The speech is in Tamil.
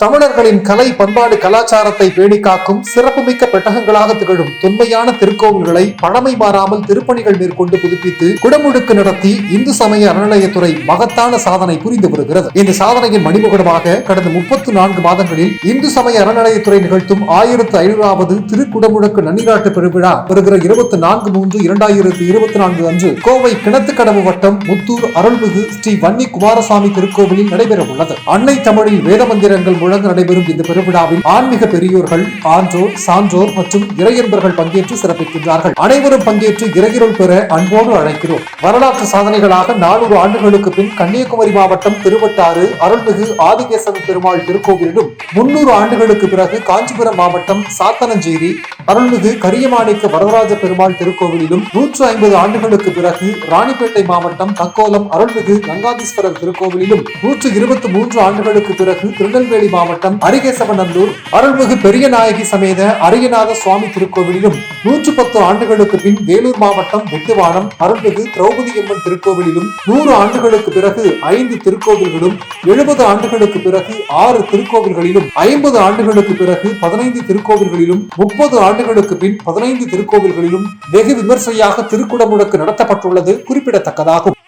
தமிழர்களின் கலை பண்பாடு கலாச்சாரத்தை பேணி காக்கும் சிறப்புமிக்க பெட்டகங்களாக திகழும் தொன்மையான திருக்கோவில்களை பழமை மாறாமல் திருப்பணிகள் மேற்கொண்டு புதுப்பித்து குடமுழுக்கு நடத்தி இந்து சமய அறநிலையத்துறை மகத்தான சாதனை புரிந்து வருகிறது இந்த சாதனையின் மணிமுகடமாக கடந்த முப்பத்து நான்கு மாதங்களில் இந்து சமய அறநிலையத்துறை நிகழ்த்தும் ஆயிரத்து ஐநூறாவது திருக்குடமுழுக்கு நன்னிராட்டு பெருவிழா வருகிற இருபத்தி நான்கு மூன்று இரண்டாயிரத்து இருபத்தி நான்கு அன்று கோவை கிணத்துக்கடவு வட்டம் முத்தூர் அருள்மிகு ஸ்ரீ வன்னி குமாரசாமி திருக்கோவிலில் நடைபெற உள்ளது அன்னை தமிழில் வேத மந்திரங்கள் முழங்க நடைபெறும் இந்த பெருவிழாவில் ஆன்மீக பெரியோர்கள் ஆன்றோர் சான்றோர் மற்றும் இறையன்பர்கள் பங்கேற்று சிறப்பிக்கின்றார்கள். அனைவரும் பங்கேற்று இறையருள் பெற அன்போடு அழைக்கிறோம். வரலாற்று சாதனைகளாக நானூறு ஆண்டுகளுக்கு பின் கன்னியாகுமரி மாவட்டம் திருவட்டாறு அருள்மிகு ஆதிகேசவ பெருமாள் திருக்கோவிலிலும் முன்னூறு ஆண்டுகளுக்கு பிறகு காஞ்சிபுரம் மாவட்டம் சாத்தனஞ்சேரி அருள்மிகு கரியமாணிக்க வரதராஜ பெருமாள் திருக்கோவிலிலும் நூற்று ஐம்பது ஆண்டுகளுக்கு பிறகு ராணிப்பேட்டை மாவட்டம் தக்கோலம் அருள்மிகு கங்காதீஸ்வரர் திருக்கோவிலிலும் நூற்று இருபத்தி மூன்று ஆண்டுகளுக்கு பிறகு திருநெல்வேலி மாவட்டம் அரிகேசவநல்லூர் அருள்மிகு பெரியநாயகி சமேத அரியநாத சுவாமி திருக்கோவிலிலும் நூற்று பத்து ஆண்டுகளுக்கு பின் வேலூர் மாவட்டம் வெட்டுவானம் அருள்மிகு திரௌபதி அம்மன் திருக்கோவிலிலும் நூறு ஆண்டுகளுக்கு பிறகு ஐந்து திருக்கோவில்களும் எழுபது ஆண்டுகளுக்கு பிறகு ஆறு திருக்கோவில்களிலும் ஐம்பது ஆண்டுகளுக்கு பிறகு பதினைந்து திருக்கோவில்களிலும் முப்பது ஆண்டுகளுக்கு பின் பதினைந்து திருக்கோவில்களிலும் வெகு விமர்சையாக திருக்குடமுழக்கு நடத்தப்பட்டுள்ளது குறிப்பிடத்தக்கதாகும்.